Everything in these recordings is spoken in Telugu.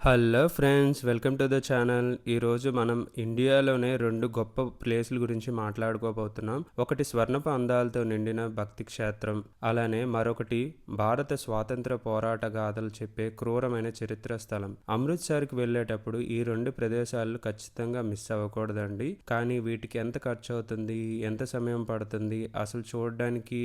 Hello friends welcome to the channel. ఈరోజు మనం ఇండియాలోనే రెండు గొప్ప ప్లేసుల గురించి మాట్లాడుకోబోతున్నాం. ఒకటి స్వర్ణపు అందాలతో నిండిన భక్తి క్షేత్రం అలానే మరొకటి భారత స్వాతంత్ర పోరాట గాథలు చెప్పే క్రూరమైన చరిత్ర స్థలం. అమృత్సర్కి వెళ్ళేటప్పుడు ఈ రెండు ప్రదేశాలు ఖచ్చితంగా మిస్ అవ్వకూడదండి. కానీ వీటికి ఎంత ఖర్చు అవుతుంది ఎంత సమయం పడుతుంది అసలు చూడడానికి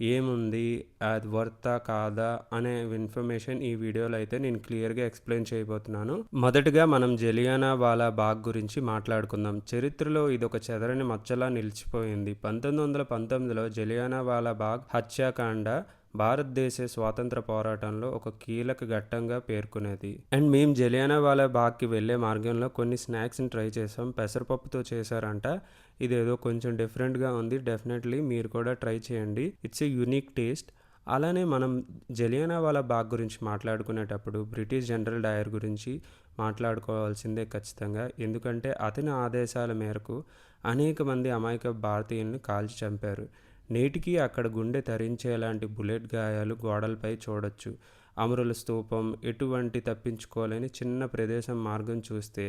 ఏముంది అది వర్తా కాదా అనే ఇన్ఫర్మేషన్ ఈ వీడియోలో అయితే నేను క్లియర్గా ఎక్స్ప్లెయిన్ చేయబోతున్నాను. మొదటగా మనం జలియానా వాలా బాగ్ గురించి మాట్లాడుకుందాం. చరిత్రలో ఇది ఒక చెదరని మచ్చలా నిలిచిపోయింది. పంతొమ్మిది వందల పంతొమ్మిదిలో జలియానా వాలా బాగ్ హత్యాకాండ భారతదేశ స్వాతంత్ర పోరాటంలో ఒక కీలక ఘట్టంగా పేర్కొనేది. అండ్ మేము జలియానా వాళ్ళ బాగ్కి వెళ్ళే మార్గంలో కొన్ని స్నాక్స్ని ట్రై చేసాం. పెసరపప్పుతో చేశారంట. ఇదేదో కొంచెం డిఫరెంట్గా ఉంది. డెఫినెట్లీ మీరు కూడా ట్రై చేయండి. ఇట్స్ ఏ యునిక్ టేస్ట్ అలానే మనం జలియానా వాళ్ళ బాగ్ గురించి మాట్లాడుకునేటప్పుడు బ్రిటిష్ జనరల్ డయర్ గురించి మాట్లాడుకోవాల్సిందే ఖచ్చితంగా. ఎందుకంటే అతని ఆదేశాల మేరకు అనేక మంది అమాయక భారతీయులను కాల్చి చంపారు. నేటికి అక్కడ గుండె తరించేలాంటి బుల్లెట్ గాయాలు గోడలపై చూడొచ్చు. అమరుల స్తూపం ఎటువంటి తప్పించుకోలేని చిన్న ప్రదేశం మార్గం చూస్తే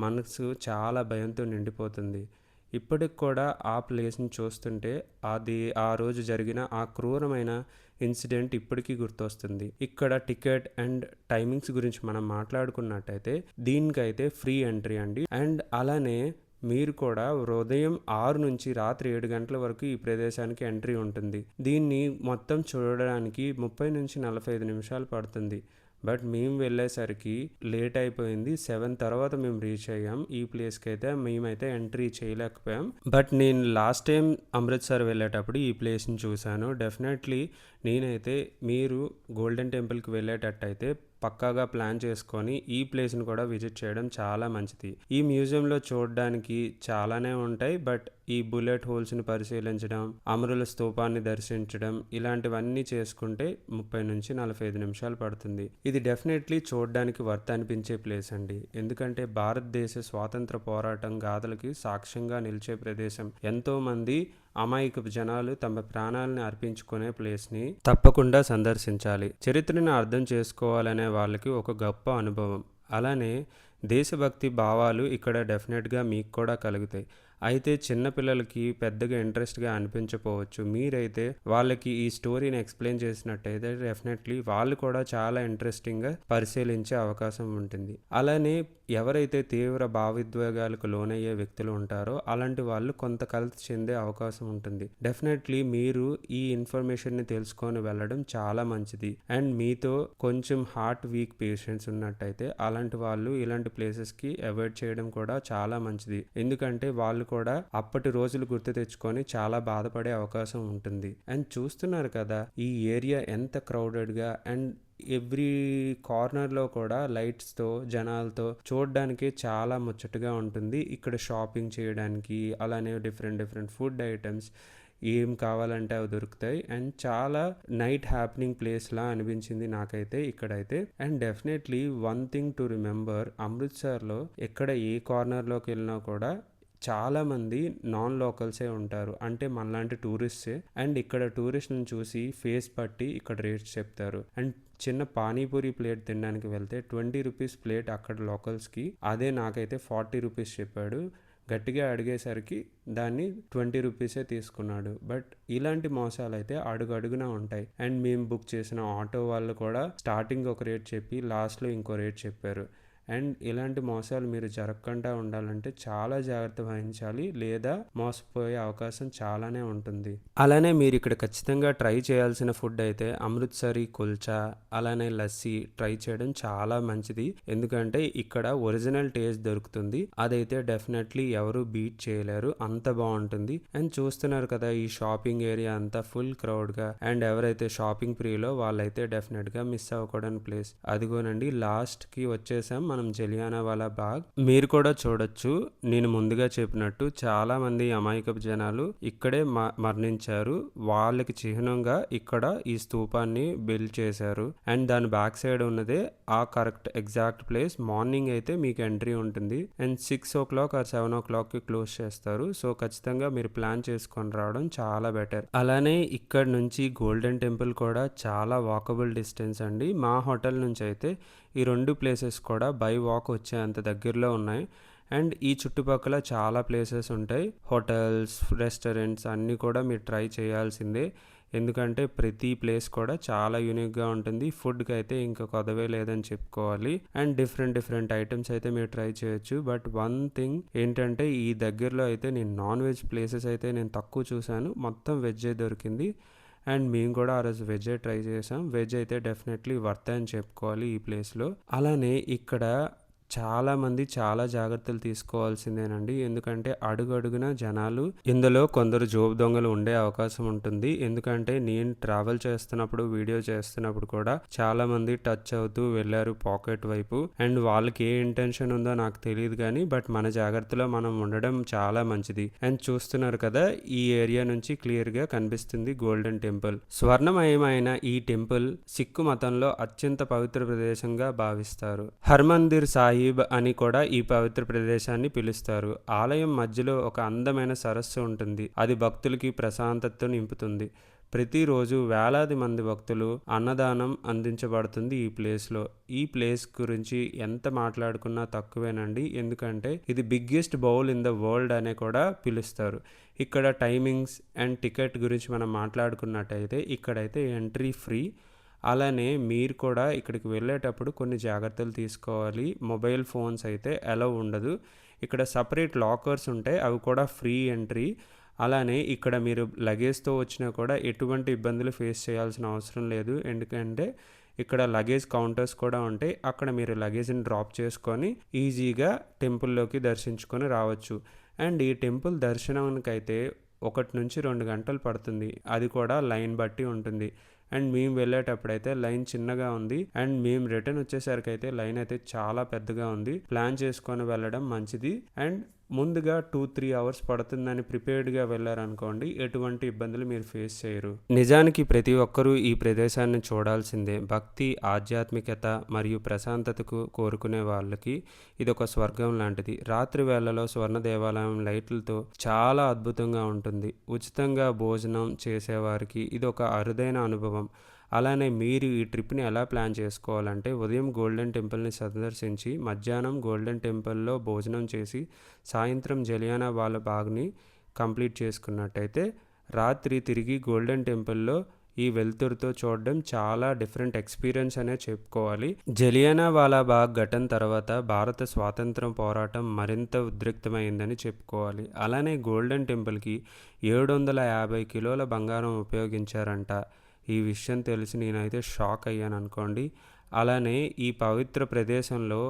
మనసు చాలా భయంతో నిండిపోతుంది. ఇప్పటికి కూడా ఆ ప్లేస్ని చూస్తుంటే అది ఆ రోజు జరిగిన ఆ క్రూరమైన ఇన్సిడెంట్ ఇప్పటికీ గుర్తొస్తుంది. ఇక్కడ టికెట్ అండ్ టైమింగ్స్ గురించి మనం మాట్లాడుకున్నట్టయితే దీనికైతే ఫ్రీ ఎంట్రీ అండి. అండ్ అలానే మీరు కూడా ఉదయం ఆరు నుంచి రాత్రి ఏడు గంటల వరకు ఈ ప్రదేశానికి ఎంట్రీ ఉంటుంది. దీన్ని మొత్తం చూడడానికి ముప్పై నుంచి నలభై ఐదు నిమిషాలు పడుతుంది. బట్ మేము వెళ్ళేసరికి లేట్ అయిపోయింది. సెవెన్ తర్వాత మేము రీచ్ అయ్యాం. ఈ ప్లేస్కి అయితే మేమైతే ఎంట్రీ చేయలేకపోయాం. బట్ నేను లాస్ట్ టైం అమృత్సర్ వెళ్ళేటప్పుడు ఈ ప్లేస్ని చూశాను. డెఫినెట్లీ నేనైతే మీరు గోల్డెన్ టెంపుల్కి వెళ్ళేటట్టయితే పక్కాగా ప్లాన్ చేసుకొని ఈ ప్లేస్ని కూడా విజిట్ చేయడం చాలా మంచిది. ఈ మ్యూజియంలో చూడడానికి చాలానే ఉంటాయి బట్ ఈ బుల్లెట్ హోల్స్ని పరిశీలించడం అమరుల స్తూపాన్ని దర్శించడం ఇలాంటివన్నీ చేసుకుంటే ముప్పై నుంచి నలభై ఐదు నిమిషాలు పడుతుంది. ఇది డెఫినెట్లీ చూడడానికి వర్త్ అనిపించే ప్లేస్ అండి. ఎందుకంటే భారతదేశ స్వాతంత్ర పోరాటం గాథలకి సాక్ష్యంగా నిలిచే ప్రదేశం. ఎంతోమంది అమాయక జనాలు తమ ప్రాణాలను అర్పించుకునే ప్లేస్ని తప్పకుండా సందర్శించాలి. చరిత్రను అర్థం చేసుకోవాలనే వాళ్ళకి ఒక గొప్ప అనుభవం. అలానే దేశభక్తి భావాలు ఇక్కడ డెఫినెట్గా మీకు కూడా కలుగుతాయి. అయితే చిన్నపిల్లలకి పెద్దగా ఇంట్రెస్ట్గా అనిపించకపోవచ్చు. మీరైతే వాళ్ళకి ఈ స్టోరీని ఎక్స్ప్లెయిన్ చేసినట్టయితే డెఫినెట్లీ వాళ్ళు కూడా చాలా ఇంట్రెస్టింగ్గా పరిశీలించే అవకాశం ఉంటుంది. అలానే ఎవరైతే తీవ్ర భావోద్వేగాలకు లోనయ్యే వ్యక్తులు ఉంటారో అలాంటి వాళ్ళు కొంత కలత చెందే అవకాశం ఉంటుంది. డెఫినెట్లీ మీరు ఈ ఇన్ఫర్మేషన్ని తెలుసుకొని వెళ్ళడం చాలా మంచిది. అండ్ మీతో కొంచెం హార్ట్ వీక్ పేషెంట్స్ ఉన్నట్టయితే అలాంటి వాళ్ళు ఇలాంటి ప్లేసెస్కి అవాయిడ్ చేయడం కూడా చాలా మంచిది. ఎందుకంటే వాళ్ళు కూడా అప్పటి రోజులు గుర్తు తెచ్చుకొని చాలా బాధపడే అవకాశం ఉంటుంది. అండ్ చూస్తున్నారు కదా ఈ ఏరియా ఎంత క్రౌడెడ్గా అండ్ ఎవ్రీ కార్నర్లో కూడా లైట్స్తో జనాలతో చూడడానికి చాలా ముచ్చటగా ఉంటుంది. ఇక్కడ షాపింగ్ చేయడానికి అలానే డిఫరెంట్ డిఫరెంట్ ఫుడ్ ఐటమ్స్ ఏం కావాలంటే అవి దొరుకుతాయి. అండ్ చాలా నైట్ హ్యాపెనింగ్ ప్లేస్లా అనిపించింది నాకైతే ఇక్కడైతే. And definitely one thing to remember అమృత్సర్లో ఎక్కడ ఏ కార్నర్లోకి వెళ్ళినా కూడా చాలామంది నాన్ లోకల్సే ఉంటారు. అంటే మనలాంటి టూరిస్ట్సే. అండ్ ఇక్కడ టూరిస్ట్ని చూసి ఫేస్ పట్టి ఇక్కడ రేట్స్ చెప్తారు. అండ్ చిన్న పానీపూరి ప్లేట్ తినడానికి వెళ్తే ట్వంటీ రూపీస్ ప్లేట్ అక్కడ లోకల్స్కి. అదే నాకైతే ఫార్టీ రూపీస్ చెప్పాడు. గట్టిగా అడిగేసరికి దాన్ని ట్వంటీ రూపీసే తీసుకున్నాడు. బట్ ఇలాంటి మోసాలు అయితే అడుగు ఉంటాయి. అండ్ మేము బుక్ చేసిన ఆటో వాళ్ళు కూడా స్టార్టింగ్ ఒక రేట్ చెప్పి లాస్ట్లో ఇంకో రేట్ చెప్పారు. అండ్ ఇలాంటి మోసాలు మీరు జరగకుండా ఉండాలంటే చాలా జాగ్రత్త వహించాలి లేదా మోసపోయే అవకాశం చాలానే ఉంటుంది. అలానే మీరు ఇక్కడ ఖచ్చితంగా ట్రై చేయాల్సిన ఫుడ్ అయితే అమృత్సరి కుల్చా అలానే లస్సీ ట్రై చేయడం చాలా మంచిది. ఎందుకంటే ఇక్కడ ఒరిజినల్ టేస్ట్ దొరుకుతుంది. అదైతే డెఫినెట్లీ ఎవరు బీట్ చేయలేరు. అంత బాగుంటుంది. అండ్ చూస్తున్నారు కదా ఈ షాపింగ్ ఏరియా అంతా ఫుల్ క్రౌడ్గా. అండ్ ఎవరైతే షాపింగ్ ప్రియులో వాళ్ళైతే డెఫినెట్గా మిస్ అవ్వకూడని ప్లేస్. అదిగోనండి లాస్ట్కి వచ్చేసాం. మనం జలియానా వాలా బాగ్. మీరు కూడా చూడొచ్చు. నేను ముందుగా చెప్పినట్టు చాలా మంది అమాయకపు జనాలు ఇక్కడే మ- మరణించారు. వాళ్ళకి చిహ్నంగా ఇక్కడ ఈ స్తూపాన్ని బిల్డ్ చేశారు. అండ్ దాని బ్యాక్ సైడ్ ఉన్నదే ఆ కరెక్ట్ ఎగ్జాక్ట్ ప్లేస్. మార్నింగ్ అయితే మీకు ఎంట్రీ ఉంటుంది. And six o'clock or seven ఓ క్లాక్కి క్లోజ్ చేస్తారు. సో ఖచ్చితంగా మీరు ప్లాన్ చేసుకొని రావడం చాలా బెటర్. అలానే ఇక్కడ నుంచి గోల్డెన్ టెంపుల్ కూడా చాలా వాకబుల్ డిస్టెన్స్ అండి. మా హోటల్ నుంచి అయితే ఈ రెండు ప్లేసెస్ కూడా బై వాక్ వచ్చేంత దగ్గరలో ఉన్నాయి. అండ్ ఈ చుట్టుపక్కల చాలా ప్లేసెస్ ఉంటాయి. హోటల్స్ రెస్టారెంట్స్ అన్నీ కూడా మీరు ట్రై చేయాల్సిందే. ఎందుకంటే ప్రతి ప్లేస్ కూడా చాలా యూనిక్గా ఉంటుంది. ఫుడ్కి అయితే ఇంకా కొదవే లేదని చెప్పుకోవాలి. అండ్ డిఫరెంట్ డిఫరెంట్ ఐటమ్స్ అయితే మీరు ట్రై చేయొచ్చు. బట్ వన్ థింగ్ ఏంటంటే ఈ దగ్గరలో అయితే నేను నాన్ వెజ్ ప్లేసెస్ అయితే నేను తక్కువ చూశాను. మొత్తం వెజ్జే దొరికింది. అండ్ మేము కూడా ఆ రోజు వెజ్ ట్రై చేసాం. వెజ్ అయితే డెఫినెట్లీ వర్త్ అని చెప్పుకోవాలి ఈ ప్లేస్లో. అలానే ఇక్కడ చాలామంది చాలా జాగ్రత్తలు తీసుకోవాల్సిందేనండి. ఎందుకంటే అడుగు అడుగున జనాలు ఇందులో కొందరు జోబు దొంగలు ఉండే అవకాశం ఉంటుంది. ఎందుకంటే నేను ట్రావెల్ చేస్తున్నప్పుడు వీడియో చేస్తున్నప్పుడు కూడా చాలామంది టచ్ అవుతూ వెళ్ళారు పాకెట్ వైపు. అండ్ వాళ్ళకి ఏ ఇంటెన్షన్ ఉందో నాకు తెలియదు కానీ బట్ మన జాగ్రత్తలో మనం ఉండడం చాలా మంచిది. అండ్ చూస్తున్నారు కదా ఈ ఏరియా నుంచి క్లియర్గా కనిపిస్తుంది గోల్డెన్ టెంపుల్. స్వర్ణమయమైన ఈ టెంపుల్ సిక్కు మతంలో అత్యంత పవిత్ర ప్రదేశంగా భావిస్తారు. హర్మందిర్ సాహిబ్ అని కూడా ఈ పవిత్ర ప్రదేశాన్ని పిలుస్తారు. ఆలయం మధ్యలో ఒక అందమైన సరస్సు ఉంటుంది. అది భక్తులకి ప్రశాంతతను నింపుతుంది. ప్రతిరోజు వేలాది మంది భక్తులు అన్నదానం అందించబడుతుంది ఈ ప్లేస్లో. ఈ ప్లేస్ గురించి ఎంత మాట్లాడుకున్నా తక్కువేనండి. ఎందుకంటే ఇది biggest bowl in the world అనే కూడా పిలుస్తారు. ఇక్కడ టైమింగ్స్ అండ్ టికెట్ గురించి మనం మాట్లాడుకున్నట్టయితే ఇక్కడైతే ఎంట్రీ ఫ్రీ. అలానే మీరు కూడా ఇక్కడికి వెళ్ళేటప్పుడు కొన్ని జాగ్రత్తలు తీసుకోవాలి. మొబైల్ ఫోన్స్ అయితే అలౌ ఉండదు. ఇక్కడ సపరేట్ లాకర్స్ ఉంటాయి. అవి కూడా ఫ్రీ ఎంట్రీ. అలానే ఇక్కడ మీరు లగేజ్తో వచ్చినా కూడా ఎటువంటి ఇబ్బందులు ఫేస్ చేయాల్సిన అవసరం లేదు. ఎందుకంటే ఇక్కడ లగేజ్ కౌంటర్స్ కూడా ఉంటాయి. అక్కడ మీరు లగేజ్ని డ్రాప్ చేసుకొని ఈజీగా టెంపుల్లోకి దర్శించుకొని రావచ్చు. అండ్ ఈ టెంపుల్ దర్శనానికైతే ఒకటి నుంచి రెండు గంటలు పడుతుంది. అది కూడా లైన్ బట్టి ఉంటుంది. అండ్ మేము వెళ్ళేటప్పుడైతే లైన్ చిన్నగా ఉంది. అండ్ మేము రిటర్న్ వచ్చేసరికి అయితే లైన్ అయితే చాలా పెద్దగా ఉంది. ప్లాన్ చేసుకొని వెళ్ళడం మంచిది. అండ్ ముందుగా టూ త్రీ అవర్స్ పడుతుందని ప్రిపేర్డ్గా వెళ్ళారనుకోండి ఎటువంటి ఇబ్బందులు మీరు ఫేస్ చేయరు. నిజానికి ప్రతి ఒక్కరూ ఈ ప్రదేశాన్ని చూడాల్సిందే. భక్తి ఆధ్యాత్మికత మరియు ప్రశాంతతకు కోరుకునే వాళ్ళకి ఇది ఒక స్వర్గం లాంటిది. రాత్రి వేళలో స్వర్ణ దేవాలయం లైట్లతో చాలా అద్భుతంగా ఉంటుంది. ఉచితంగా భోజనం చేసేవారికి ఇది ఒక అరుదైన అనుభవం. అలానే మీరు ఈ ట్రిప్ని ఎలా ప్లాన్ చేసుకోవాలంటే ఉదయం గోల్డెన్ టెంపుల్ని సందర్శించి మధ్యాహ్నం గోల్డెన్ టెంపుల్లో భోజనం చేసి సాయంత్రం జలియానా వాళ్ళ బాగ్ని కంప్లీట్ చేసుకున్నట్టయితే రాత్రి తిరిగి గోల్డెన్ టెంపుల్లో ఈ వెలుతురుతో చూడడం చాలా డిఫరెంట్ ఎక్స్పీరియన్స్ అనే చెప్పుకోవాలి. జలియానా వాలా బాగ్ ఘటన తర్వాత భారత స్వాతంత్రం పోరాటం మరింత ఉద్రిక్తమైందని చెప్పుకోవాలి. అలానే గోల్డెన్ టెంపుల్కి ఏడు వందల యాభై కిలోల బంగారం ఉపయోగించారంట. ఈ విషయం తెలిసి నేనైతే షాక్ అయ్యాను అనుకోండి అలానే ఈ పవిత్ర ప్రదేశంలో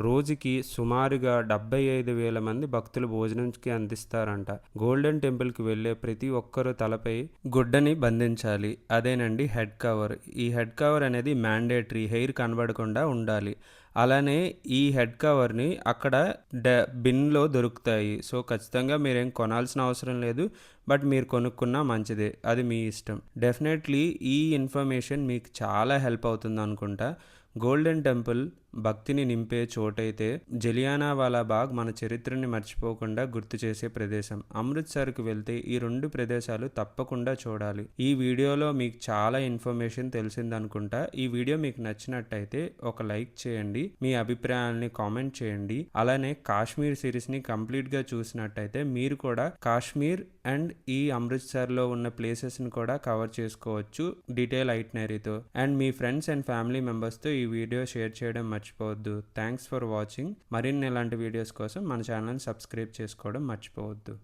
రోజుకి సుమారుగా డెబ్బై ఐదు వేల మంది భక్తులు భోజనంకి అందిస్తారంట. గోల్డెన్ టెంపుల్కి వెళ్ళే ప్రతి ఒక్కరూ తలపై గుడ్డని బంధించాలి. అదేనండి హెడ్ కవర్. ఈ హెడ్ కవర్ అనేది మ్యాండేటరీ హెయిర్ కనబడకుండా ఉండాలి. అలానే ఈ హెడ్ కవర్ని అక్కడ డ బిన్లో దొరుకుతాయి. సో ఖచ్చితంగా మీరేం కొనాల్సిన అవసరం లేదు. బట్ మీరు కొనుక్కున్నా మంచిదే. అది మీ ఇష్టం. డెఫినెట్లీ ఈ ఇన్ఫర్మేషన్ మీకు చాలా హెల్ప్ అవుతుంది అనుకుంటా. గోల్డెన్ టెంపుల్ భక్తిని నింపే చోటైతే జలియానావాలా బాగ్ మన చరిత్రని మర్చిపోకుండా గుర్తు చేసే ప్రదేశం. అమృత్సర్కి వెళ్తే ఈ రెండు ప్రదేశాలు తప్పకుండా చూడాలి. ఈ వీడియోలో మీకు చాలా ఇన్ఫర్మేషన్ తెలిసిందనుకుంటా. ఈ వీడియో మీకు నచ్చినట్టయితే ఒక లైక్ చేయండి మీ అభిప్రాయాల్ని కామెంట్ చేయండి. అలానే కాశ్మీర్ సిరీస్ని కంప్లీట్గా చూసినట్టయితే మీరు కూడా కాశ్మీర్ అండ్ ఈ అమృత్సర్లో ఉన్న ప్లేసెస్ని కూడా కవర్ చేసుకోవచ్చు డీటెయిల్ ఐట్నరీతో. అండ్ మీ ఫ్రెండ్స్ అండ్ ఫ్యామిలీ మెంబర్స్తో ఈ వీడియో షేర్ చేయడం మర్చిపోవద్దు. థ్యాంక్స్ ఫర్ వాచింగ్ మరిన్ని ఇలాంటి వీడియోస్ కోసం మన ఛానల్ని సబ్స్క్రైబ్ చేసుకోవడం మర్చిపోవద్దు.